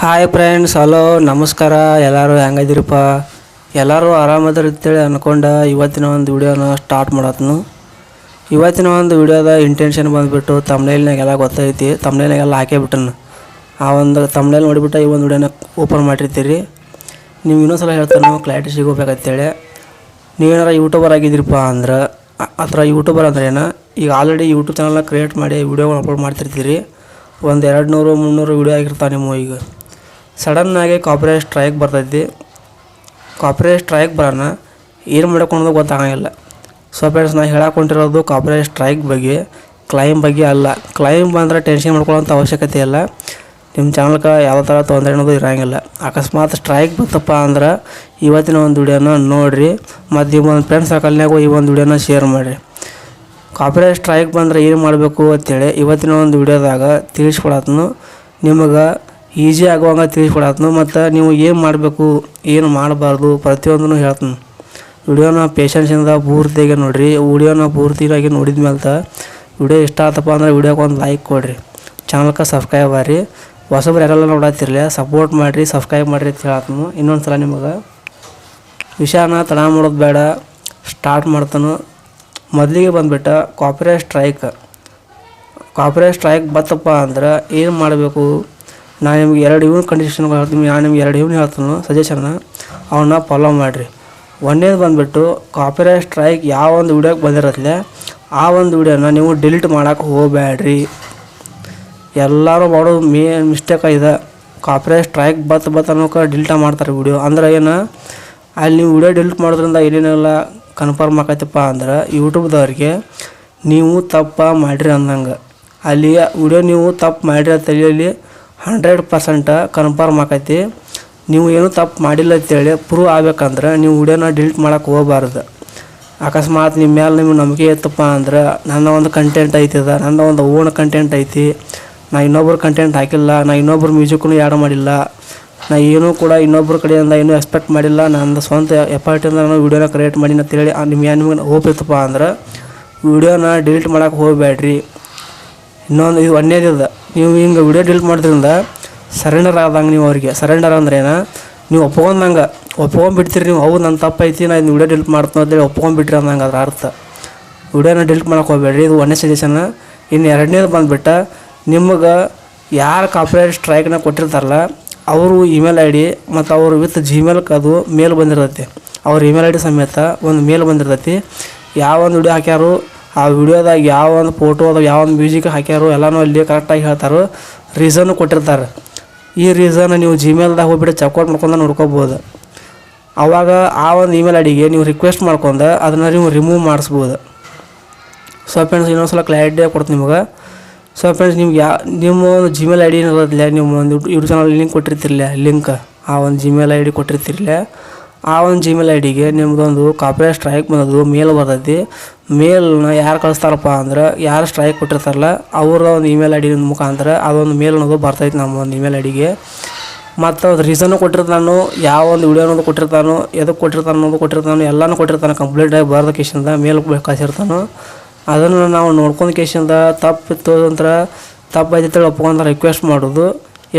Hi friends hello ನಮಸ್ಕಾರ, ಎಲ್ಲರೂ ಹೆಂಗದಿರಪ್ಪ ಎಲ್ಲರೂ ಆರಾಮದ್ರ ಅಂತೇಳಿ ಅಂದ್ಕೊಂಡು ಇವತ್ತಿನ ಒಂದು ವಿಡಿಯೋನ ಸ್ಟಾರ್ಟ್ ಮಾಡತ್ನು. ಇವತ್ತಿನ ಒಂದು ವಿಡಿಯೋದ ಇಂಟೆನ್ಷನ್ ಬಂದುಬಿಟ್ಟು ತಮ್ನೇಲ್ನಾಗ ಎಲ್ಲ ಗೊತ್ತೈತಿ ತಮ್ನೇಲ್ನಾಗೆಲ್ಲ ಹಾಕೇ ಬಿಟ್ಟನು. ಆ ಒಂದು ತಮ್ನೇಲ್ ನೋಡಿಬಿಟ್ಟು ಈ ಒಂದು ವಿಡಿಯೋನ ಓಪನ್ ಮಾಡಿರ್ತೀರಿ. ನೀವು ಇನ್ನೊಂದು ಸಲ ಹೇಳ್ತಾನೆ ಕ್ಲಾರಿಟಿ ಸಿಗೋಬೇಕಂತೇಳಿ. ನೀವೇನಾರ ಯೂಟ್ಯೂಬರ್ ಆಗಿದ್ದೀರಪ್ಪ ಅಂದ್ರೆ ಥರ ಯೂಟ್ಯೂಬರ್ ಅಂದ್ರೆ ಏನು ಈಗ ಆಲ್ರೆಡಿ ಯೂಟ್ಯೂಬ್ ಚಾನಲ್ನ ಕ್ರಿಯೇಟ್ ಮಾಡಿ ವೀಡಿಯೋಗಳು ಅಪ್ಲೋಡ್ ಮಾಡ್ತಿರ್ತೀರಿ. ಒಂದು ಎರಡು ನೂರು ಮುನ್ನೂರು ವಿಡಿಯೋ ಆಗಿರ್ತಾವೆ ನಿಮ್ಮ ಈಗ. ಸಡನ್ನಾಗಿ ಕಾಪ್ರೇಟ್ ಸ್ಟ್ರೈಕ್ ಬರ್ತೈತಿ. ಕಾಪ್ರೇಟ್ ಸ್ಟ್ರೈಕ್ ಬರೋಣ ಏನು ಮಾಡ್ಕೊಂಡು ಗೊತ್ತಾಗಂಗಿಲ್ಲ. ಸೊ ಫ್ರೆಂಡ್ಸ್ ನಾನು ಹೇಳಕೊಂಡಿರೋದು ಕಾಪ್ರೇಟ್ ಸ್ಟ್ರೈಕ್ ಬಗ್ಗೆ ಕ್ಲೈಮ್ ಬಗ್ಗೆ ಅಲ್ಲ. ಕ್ಲೈಮ್ ಬಂದ್ರೆ ಟೆನ್ಷನ್ ಮಾಡ್ಕೊಳ್ಳೋಂಥ ಅವಶ್ಯಕತೆ ಇಲ್ಲ. ನಿಮ್ಮ ಚಾನಲ್ಗೆ ಯಾವ ಥರ ತೊಂದರೆ ಅನ್ನೋದು ಇರೋಂಗಿಲ್ಲ. ಅಕಸ್ಮಾತ್ ಸ್ಟ್ರೈಕ್ ಬಂತಪ್ಪ ಅಂದ್ರೆ ಇವತ್ತಿನ ಒಂದು ವಿಡಿಯೋನ ನೋಡಿರಿ. ಮತ್ತು ನಿಮ್ಮ ಒಂದು ಫ್ರೆಂಡ್ಸ್ ಸರ್ಕಲ್ನಾಗೂ ಈ ಒಂದು ವಿಡಿಯೋನ ಶೇರ್ ಮಾಡಿರಿ. ಕಾಪಿರೈಟ್ ಸ್ಟ್ರೈಕ್ ಬಂದ್ರೆ ಏನು ಮಾಡಬೇಕು ಅಂತೇಳಿ ಇವತ್ತಿನ ಒಂದು ವಿಡಿಯೋದಾಗ ತಿಳಿಸ್ಕೊಡತ್ನು ನಿಮಗೆ ಈಸಿ ಆಗುವಂಗೆ ತಿಳಿಸ್ಕೊಡತ್ನು ಮತ್ತು ನೀವು ಏನು ಮಾಡಬೇಕು, ಏನು ಮಾಡಬಾರ್ದು ಪ್ರತಿಯೊಂದನ್ನು ಹೇಳ್ತೀನಿ. ವಿಡಿಯೋನ ಪೇಷನ್ಸಿಂದ ಪೂರ್ತಿಯಾಗಿ ನೋಡಿರಿ. ವಿಡಿಯೋನ ಪೂರ್ತಿಯಾಗಿ ನೋಡಿದ ಮೇಲೆ ವಿಡಿಯೋ ಇಷ್ಟ ಆತಪ್ಪ ಅಂದ್ರೆ ವಿಡಿಯೋಗೆ ಒಂದು ಲೈಕ್ ಕೊಡಿರಿ. ಚಾನಲ್ಗೆ ಸಬ್ಸ್ಕ್ರೈಬ್ ಆಗ್ರಿ ಹೊಸಬ್ರು ಯಾರೆಲ್ಲ ನೋಡತ್ತಿರಲಿ ಸಪೋರ್ಟ್ ಮಾಡಿರಿ ಸಬ್ಸ್ಕ್ರೈಬ್ ಮಾಡಿರಿ ಅಂತ ಹೇಳತ್ನು. ಇನ್ನೊಂದು ಸಲ ನಿಮಗೆ ವಿಷಯನ ತಡ ಮಾಡೋದು ಬೇಡ. ಸ್ಟಾರ್ಟ್ ಮಾಡ್ತಾನು. ಮೊದಲಿಗೆ ಬಂದುಬಿಟ್ಟ ಕಾಪಿರೈಟ್ ಸ್ಟ್ರೈಕ್ ಕಾಪಿರೈಟ್ ಸ್ಟ್ರೈಕ್ ಬತ್ತಪ್ಪ ಅಂದ್ರೆ ಏನು ಮಾಡಬೇಕು? ನಾನು ನಿಮ್ಗೆ ಎರಡು ಇವ್ನ ಕಂಡೀಷನ್ಗಳು ಹೇಳ್ತೀನಿ. ನಾನು ನಿಮ್ಗೆ ಎರಡು ಇವ್ನ ಹೇಳ್ತೀನಿ. ಸಜೆಷನ್ನ ಅವನ್ನ ಫಾಲೋ ಮಾಡಿರಿ. ಒಂದೇದು ಬಂದ್ಬಿಟ್ಟು ಕಾಪಿರೈಟ್ ಸ್ಟ್ರೈಕ್ ಯಾವ ಒಂದು ವಿಡಿಯೋಗೆ ಬಂದಿರತ್ತೆ ಆ ಒಂದು ವಿಡಿಯೋನ ನೀವು ಡಿಲೀಟ್ ಮಾಡೋಕೆ ಹೋಗಬೇಡ್ರಿ ಎಲ್ಲರೂ ಮಾಡೋದು ಮೇನ್ ಮಿಸ್ಟೇಕ್ ಆಗಿದೆ ಕಾಪಿರೈಟ್ ಸ್ಟ್ರೈಕ್ ಬತ್ ಬತ್ ಅನ್ನೋಕೆ ಡಿಲೀಟ ಮಾಡ್ತಾರೆ ವಿಡಿಯೋ ಅಂದ್ರೆ ಏನು? ಅಲ್ಲಿ ನೀವು ವಿಡಿಯೋ ಡಿಲೀಟ್ ಮಾಡೋದ್ರಿಂದ ಏನೇನೆಲ್ಲ ಕನ್ಫರ್ಮ್ ಆಕೈತಪ್ಪ ಅಂದ್ರೆ ಯೂಟ್ಯೂಬ್ದವ್ರಿಗೆ ನೀವು ತಪ್ಪ ಮಾಡಿರಿ ಅಂದಂಗೆ ಅಲ್ಲಿ ವಿಡಿಯೋ ನೀವು ತಪ್ಪು ಮಾಡಿರಿ ಅಂತೇಳಿ ಹಂಡ್ರೆಡ್ ಪರ್ಸೆಂಟ್ ಕನ್ಫರ್ಮ್ ಆಕೈತಿ. ನೀವು ಏನು ತಪ್ಪು ಮಾಡಿಲ್ಲ ಅಂತೇಳಿ ಪ್ರೂವ್ ಆಗ್ಬೇಕಂದ್ರೆ ನೀವು ವಿಡಿಯೋನ ಡಿಲೀಟ್ ಮಾಡೋಕೆ ಹೋಗಬಾರ್ದು. ಅಕಸ್ಮಾತ್ ನಿಮ್ಮ ಮೇಲೆ ನಿಮ್ಗೆ ನಂಬಿಕೆ ಇತ್ತಪ್ಪ ಅಂದ್ರೆ ನನ್ನ ಒಂದು ಕಂಟೆಂಟ್ ಐತಿದ ನನ್ನ ಒಂದು ಓನ್ ಕಂಟೆಂಟ್ ಐತಿ. ನಾ ಇನ್ನೊಬ್ರು ಕಂಟೆಂಟ್ ಹಾಕಿಲ್ಲ, ನಾ ಇನ್ನೊಬ್ರು ಮ್ಯೂಸಿಕ್ನು ಯಾಡ ಮಾಡಿಲ್ಲ. ನಾ ಏನೂ ಕೂಡ ಇನ್ನೊಬ್ರ ಕಡೆಯಿಂದ ಏನೂ ಎಕ್ಸ್ಪೆಕ್ಟ್ ಮಾಡಿಲ್ಲ. ನನ್ನ ಸ್ವಂತ ಎಫರ್ಟಿಂದ ನಾನು ವಿಡಿಯೋನ ಕ್ರಿಯೇಟ್ ಮಾಡಿ ಅಂತೇಳಿ ನಿಮ್ಗೆ ನಿಮ್ಗೆ ಹೋಪ್ ಇತ್ತಪ್ಪ ಅಂದ್ರೆ ವಿಡಿಯೋನ ಡಿಲೀಟ್ ಮಾಡೋಕೆ ಹೋಗಬೇಡ್ರಿ. ಇನ್ನೊಂದು ಇದು ಒಂದೇದಿದೆ ನೀವು ಹಿಂಗೆ ವಿಡಿಯೋ ಡಿಲೀಟ್ ಮಾಡೋದ್ರಿಂದ ಸರೆಂಡರ್ ಆದಂಗೆ ನೀವು ಅವರಿಗೆ. ಸರೆಂಡರ್ ಅಂದ್ರೆ ಏನು? ನೀವು ಒಪ್ಕೊಂಡಂಗೆ, ಒಪ್ಕೊಂಡ್ಬಿಡ್ತೀರಿ ನೀವು, ಹೌದು ನನ್ನ ತಪ್ಪೈತಿ, ನಾ ಇದು ವಿಡಿಯೋ ಡಿಲೀಟ್ ಮಾಡ್ತೀನಿ ಅಂತೇಳಿ ಒಪ್ಕೊಂಡ್ಬಿಟ್ರಿ ಅಂದಂಗೆ ಅದ್ರ ಅರ್ಥ. ವಿಡಿಯೋನ ಡಿಲೀಟ್ ಮಾಡೋಕೆ ಹೋಗ್ಬೇಡ್ರಿ, ಇದು ಒಂದೇ ಸಜೆಷನ್ ಇನ್ನು ಎರಡನೇದು ಬಂದುಬಿಟ್ಟ, ನಿಮಗೆ ಯಾರು ಕಾಪಿರೈಟ್ ಸ್ಟ್ರೈಕ್ನ ಕೊಟ್ಟಿರ್ತಾರಲ್ಲ, ಅವರು ಇಮೇಲ್ ಐ ಡಿ ಮತ್ತು ಅವರು ವಿತ್ ಜಿಮೇಲ್ಗೆ ಅದು ಮೇಲ್ ಬಂದಿರ್ತೈತಿ. ಅವ್ರ ಇಮೇಲ್ ಐ ಡಿ ಸಮೇತ ಒಂದು ಮೇಲ್ ಬಂದಿರ್ತೈತಿ. ಯಾವ ಒಂದು ವಿಡಿಯೋ ಹಾಕ್ಯಾರು ಆ ವಿಡಿಯೋದಾಗ ಯಾವ ಒಂದು ಫೋಟೋ ಅದು ಯಾವ ಒಂದು ಮ್ಯೂಸಿಕ್ ಹಾಕ್ಯಾರೋ ಎಲ್ಲನೂ ಅಲ್ಲಿ ಕರೆಕ್ಟಾಗಿ ಹೇಳ್ತಾರೋ ರೀಸನ್ನು ಕೊಟ್ಟಿರ್ತಾರೆ. ಈ ರೀಸನ್ ನೀವು ಜಿಮೇಲ್ದಾಗ ಹೋಗ್ಬಿಟ್ಟು ಚೆಕ್ಔಟ್ ಮಾಡ್ಕೊಂಡು ನೋಡ್ಕೋಬೋದು. ಆವಾಗ ಆ ಒಂದು ಇಮೇಲ್ ಐಡಿಗೆ ನೀವು ರಿಕ್ವೆಸ್ಟ್ ಮಾಡ್ಕೊಂಡು ಅದನ್ನು ನೀವು ರಿಮೂವ್ ಮಾಡಿಸ್ಬೋದು. ಸೊ ಫ್ರೆಂಡ್ಸ್ ಇನ್ನೊಂದು ಸಲ ಕ್ಲಾರಿಟಿ ಕೊಡ್ತೀನಿ ನಿಮಗೆ. ಸೊ ಫ್ರೆಂಡ್ಸ್ ನಿಮ್ಗೆ ಯಾ, ನಿಮ್ಮ ಒಂದು ಜಿಮೇಲ್ ಐ ಡಿ ಇರೋದಿಲ್ಲ ನಿಮ್ಮ ಒಂದು ಯೂಟ್ಯೂಬ್ ಚಾನಲ್ ಲಿಂಕ್ ಕೊಟ್ಟಿರ್ತಿರ್ಲಿಲ್ಲ ಲಿಂಕ್ ಆ ಒಂದು ಜಿಮೇಲ್ ಐ ಡಿ ಕೊಟ್ಟಿರ್ತಿರಲ್ಲ ಆ ಒಂದು ಜಿಮೇಲ್ ಐ ಡಿಗೆ ನಿಮ್ದೊಂದು ಕಾಪಿರೈಟ್ ಸ್ಟ್ರೈಕ್ ಬಂದದ್ದು ಮೇಲ್ ಬರ್ತೈತಿ. ಮೇಲ್ನ ಯಾರು ಕಳಿಸ್ತಾರಪ್ಪ ಅಂದ್ರೆ ಯಾರು ಸ್ಟ್ರೈಕ್ ಕೊಟ್ಟಿರ್ತಾರಲ್ಲ ಅವರ ಒಂದು ಇಮೇಲ್ ಐ ಡಿ ಮುಖಾಂತರ ಅದೊಂದು ಮೇಲ್ ಅನ್ನೋದು ಬರ್ತೈತಿ ನಮ್ಮ ಒಂದು ಇಮೇಲ್ ಐ ಡಿಗೆ ಮತ್ತು ಅದು ರೀಸನ್ನು ಕೊಟ್ಟಿರ್ತಾನು, ಯಾವ ಒಂದು ವಿಡಿಯೋ ಅನ್ನೋದು ಕೊಟ್ಟಿರ್ತಾನೋ ಎದಕ್ಕೆ ಕೊಟ್ಟಿರ್ತಾನೆ, ಅನ್ನೋದು ಕೊಟ್ಟಿರ್ತಾನೋ, ಎಲ್ಲನೂ ಕೊಟ್ಟಿರ್ತಾನೆ ಕಂಪ್ಲೀಟಾಗಿ ಬರೆದ ಕೇಶಿಂದ ಮೇಲ್ ಕಳಿಸಿರ್ತಾನೋ ಅದನ್ನು ನಾವು ನೋಡ್ಕೊಂಡು ಕೇಶಿಂದ ತಪ್ಪಿತ್ತು ಅಂದ್ರೆ ತಪ್ಪು ಹೇಳಿ ಒಪ್ಕೊಂಡ್ರೆ ರಿಕ್ವೆಸ್ಟ್ ಮಾಡೋದು.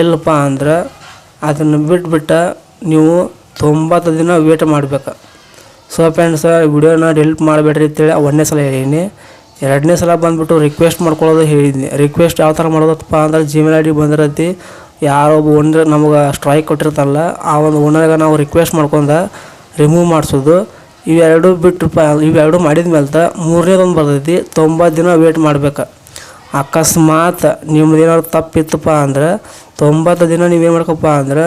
ಇಲ್ಲಪ್ಪ ಅಂದ್ರೆ ಅದನ್ನು ಬಿಟ್ಬಿಟ್ಟು ನೀವು ತೊಂಬತ್ತು ದಿನ ವೇಟ್ ಮಾಡ್ಬೇಕು. ಸೊ ಫ್ರೆಂಡ್ಸ್ ವಿಡಿಯೋನ ಡಿಲೀಟ್ ಮಾಡಬೇಡ್ರಿ ಅಂತೇಳಿ ಒಂದನೇ ಸಲ ಹೇಳೀನಿ. ಎರಡನೇ ಸಲ ಬಂದುಬಿಟ್ಟು ರಿಕ್ವೆಸ್ಟ್ ಮಾಡ್ಕೊಳ್ಳೋದು ಹೇಳಿದ್ನಿ. ರಿಕ್ವೆಸ್ಟ್ ಯಾವ ಥರ ಮಾಡೋದಪ್ಪ ಅಂದ್ರೆ ಜಿಮೇಲ್ ಐ ಡಿ ಬಂದಿರತ್ತಿ. ಯಾರೊಬ್ಬ ಓನರ್ ನಮಗೆ ಸ್ಟ್ರೈಕ್ ಕೊಟ್ಟಿರ್ತಾರಲ್ಲ, ಆ ಒಂದು ಓನರ್ಗೆ ನಾವು ರಿಕ್ವೆಸ್ಟ್ ಮಾಡ್ಕೊಂಡು ರಿಮೂವ್ ಮಾಡಿಸೋದು. ಇವೆರಡು ಬಿಟ್ಟು ಇವೆರಡು ಮಾಡಿದ ಮೇಲೆ ಮೂರನೇದೊಂದು ಬರ್ತೈತಿ. ತೊಂಬತ್ತು ದಿನ ವೇಟ್ ಮಾಡಬೇಕು. ಅಕಸ್ಮಾತ್ ನಿಮ್ದು ಏನಾದ್ರು ತಪ್ಪಿತ್ತಪ್ಪ ಅಂದ್ರೆ ತೊಂಬತ್ತು ದಿನ ನೀವೇನು ಮಾಡ್ಕಪ್ಪ ಅಂದ್ರೆ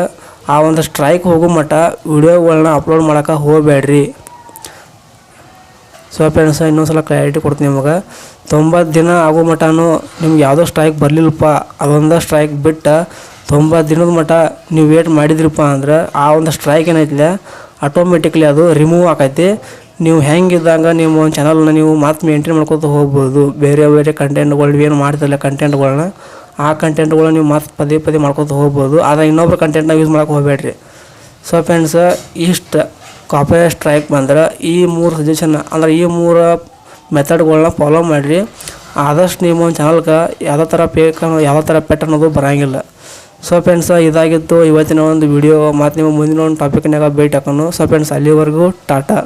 ಆ ಒಂದು ಸ್ಟ್ರೈಕ್ ಹೋಗೋ ಮಟ್ಟ ವಿಡಿಯೋಗಳನ್ನ ಅಪ್ಲೋಡ್ ಮಾಡೋಕೆ ಹೋಗಬೇಡ್ರಿ ಸೊ ಫ್ರೆಂಡ್ಸ್ ಇನ್ನೊಂದು ಸಲ ಕ್ಲಾರಿಟಿ ಕೊಡ್ತೀನಿ ನಿಮಗೆ. ತೊಂಬತ್ತು ದಿನ ಆಗೋ ಮಟನೂ ನಿಮ್ಗೆ ಯಾವುದೋ ಸ್ಟ್ರೈಕ್ ಬರಲಿಲ್ಲಪ್ಪ. ಅದೊಂದು ಸ್ಟ್ರೈಕ್ ಬಿಟ್ಟು ತೊಂಬತ್ತು ದಿನದ ಮಟ್ಟ ನೀವು ವೇಟ್ ಮಾಡಿದ್ರಪ್ಪ ಅಂದ್ರೆ ಆ ಒಂದು ಸ್ಟ್ರೈಕ್ ಏನೈತಿಲ್ಲ ಆಟೋಮೆಟಿಕ್ಲಿ ಅದು ರಿಮೂವ್ ಆಕೈತಿ. ನೀವು ಹೆಂಗಿದ್ದಾಗ ನಿಮ್ಮ ಒಂದು ಚಾನಲ್ನ ನೀವು ಮಾತು ಮೇಂಟೈನ್ ಮಾಡ್ಕೊತ ಹೋಗ್ಬೋದು. ಬೇರೆ ಬೇರೆ ಕಂಟೆಂಟ್ಗಳು ಏನು ಮಾಡ್ತಿಲ್ಲ ಕಂಟೆಂಟ್ಗಳನ್ನ ಆ ಕಂಟೆಂಟ್ಗಳು ನೀವು ಮತ್ತೆ ಪದೇ ಪದೇ ಮಾಡ್ಕೊತ ಹೋಗ್ಬೋದು. ಆದರೆ ಇನ್ನೊಬ್ರ ಕಂಟೆಂಟ್ನ ಯೂಸ್ ಮಾಡೋಕೆ ಹೋಗಬೇಡ್ರಿ. ಸೊ ಫ್ರೆಂಡ್ಸ್ ಇಷ್ಟು ಕಾಪಿರೈಟ್ ಸ್ಟ್ರೈಕ್ ಬಂದ್ರೆ ಈ ಮೂರು ಸಜೆಷನ್ ಅಂದ್ರೆ ಈ ಮೂರು ಮೆಥಡ್ಗಳನ್ನ ಫಾಲೋ ಮಾಡಿರಿ. ಆದಷ್ಟು ನಿಮ್ಮ ಒಂದು ಚಾನಲ್ಗೆ ಯಾವುದೇ ಥರ ಫೇಕ್ ಯಾವುದೇ ಥರ ಪೆಟ್ ಅನ್ನೋದು ಬರೋಂಗಿಲ್ಲ. ಸೊ ಫ್ರೆಂಡ್ಸ್ ಇದಾಗಿತ್ತು ಇವತ್ತಿನ ಒಂದು ವಿಡಿಯೋ ಮತ್ತು ನಿಮ್ಮ ಮುಂದಿನ ಒಂದು ಟಾಪಿಕ್ನಾಗ ಭೇಟಿ ಹಾಕೋಣ ಸೊ ಫ್ರೆಂಡ್ಸ್ ಅಲ್ಲಿವರೆಗೂ ಟಾಟಾ.